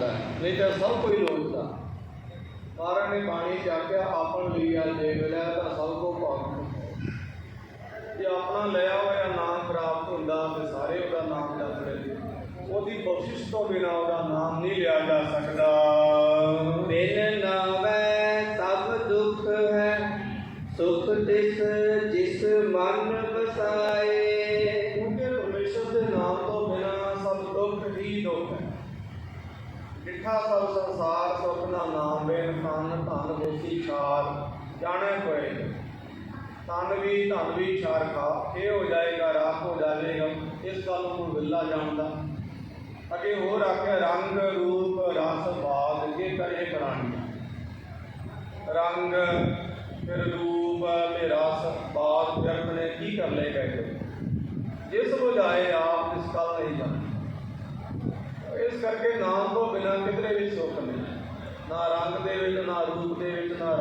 ਸਕਦਾ ਹੈ। ਨਹੀਂ ਤਾਂ ਸਭ ਕੋਈ ਲੋਚਦਾ ਮਹਾਰਾਜ ਨੇ ਬਾਣੀ ਚ ਆਖਿਆ ਆਪਣ ਲਿਆ ਜੇ ਮਿਲਿਆ ਤਾਂ ਸਭ ਕੋ ਭਾਗ ਜੇ ਆਪਣਾ ਲਿਆ ਹੋਇਆ ਨਾਮ ਪ੍ਰਾਪਤ ਹੁੰਦਾ ਤੇ ਸਾਰੇ ਉਹਦਾ ਨਾਮ ਜਪਦੇ ਉਹਦੀ ਬਖਸ਼ਿਸ਼ ਤੋਂ ਬਿਨਾ ਉਹਦਾ ਨਾਮ ਨਹੀਂ ਲਿਆ ਜਾ ਸਕਦਾ। ਬਿਨ ਨਾਵੈ ਸਭ ਦੁਖ ਹੈ ਸੁਖ ਤਿਸ ਜਿਸ ਮਨ ਵਸਾਏ। ਕਿਉਂਕਿ ਪਰਮੇਸ਼ਰ ਦੇ ਨਾਮ ਤੋਂ ਬਿਨਾ ਸਭ ਦੁੱਖ ਹੀ ਦੁੱਖ ਹੈ। ਜਿੱਠਾ ਸਭ ਸੰਸਾਰ, ਸੁਖ ਦਾ ਨਾਮ ਬੇਨ ਤਨ ਧਨ ਬੋਸੀ ਛਾਰ, ਜਾਣੇ ਕੋਏ ਤਨ ਵੀ, ਧਨ ਵੀ ਛਾਰ ਖਾ ਇਹ ਹੋ ਜਾਏਗਾ, ਰਾਖ ਹੋ ਜਾਵੇਗਾ, ਇਸ ਗੱਲ ਨੂੰ ਵਿੱਲਾ ਜਾਣਦਾ। ਅੱਗੇ ਹੋਰ ਆਖਿਆ, ਰੰਗ ਰੂਪ ਰਸ ਬਾਦ ਇਹ ਕਰੇ ਪ੍ਰਾਣੀਆਂ ਰੰਗ ਫਿਰ ਰੂਪ ਤੇ ਰਸ ਬਾਦ ਫਿਰ ਨੇ ਕੀ ਕਰ ਲਏ ਗਏ ਜਿਸ ਬੁਝਾਏ ਆਪ, ਇਸ ਗੱਲ ਨਹੀਂ ਜਾਣੇ ਇਸ ਕਰਕੇ ਨਾਮ ਤੋਂ ਬਿਨਾਂ ਕਿਧਰੇ ਵੀ ਸੁੱਖ ਨਹੀਂ। ਨਾ ਰੰਗ ਦੇ ਵਿੱਚ, ਨਾ ਰੂਪ ਦੇ ਵਿੱਚ, ਨਾ ਰਸ